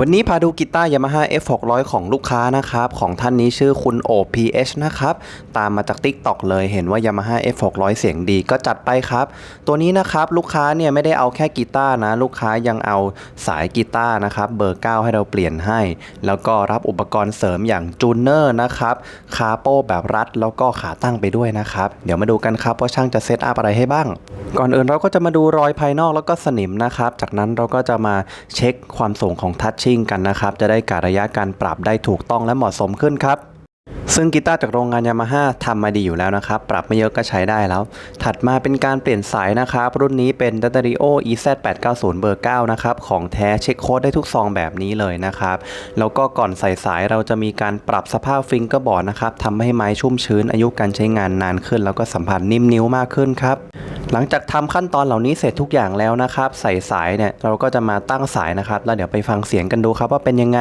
วันนี้พาดูกีตาร์ Yamaha F600 ของลูกค้านะครับ ของท่านนี้ชื่อคุณโอ PH นะครับ ตามมาจาก TikTok เลยเห็นว่า Yamaha F600 เสียงดีก็จัดไปครับ ตัวนี้นะครับลูกค้าเนี่ยไม่ได้เอาแค่กีตาร์นะ ลูกค้ายังเอาสายกีตาร์นะครับ เบอร์ 9 ให้เราเปลี่ยนให้ แล้วก็รับอุปกรณ์เสริมอย่างจูเนอร์นะครับคาโป้แบบรัด แล้วก็ขาตั้งไปด้วยนะครับ เดี๋ยวมาดูกันครับว่าช่างจะเซตอัพอะไรให้บ้าง ก่อนอื่นเราก็จะมาดูรอยภายนอกแล้วก็สนิมนะครับจากนั้นเราก็จะมาเช็คความสูงของทัชชิ่งกันนะครับ จะได้กะระยะการปรับได้ถูกต้องและเหมาะสมขึ้นครับ ซึ่งกีตาร์จากโรงงานยามาฮ่าทำมาดีอยู่แล้วนะครับ ปรับไม่เยอะก็ใช้ได้แล้ว ถัดมาเป็นการเปลี่ยนสายนะครับ รุ่นนี้เป็น d a t a r i o EZ890 เบอร์ 9 นะครับ ของแท้เช็คโค้ดได้ทุกซองแบบนี้เลยนะครับ แล้วก็ก่อนใส่สายเราจะมีการปรับสภาพฟิงเกอร์บอร์ดนะครับทำให้ไม้ชุ่มชื้นอายุการใช้งานนานขึ้น แล้วก็สัมผัสนิ่มนิ้วมากขึ้นครับ หลังจากทำขั้นตอนเหล่านี้เสร็จทุกอย่างแล้วนะครับ ใส่สายเนี่ยเราก็จะมาตั้งสายนะครับ แล้วเดี๋ยวไปฟังเสียงกันดูครับว่าเป็นยังไง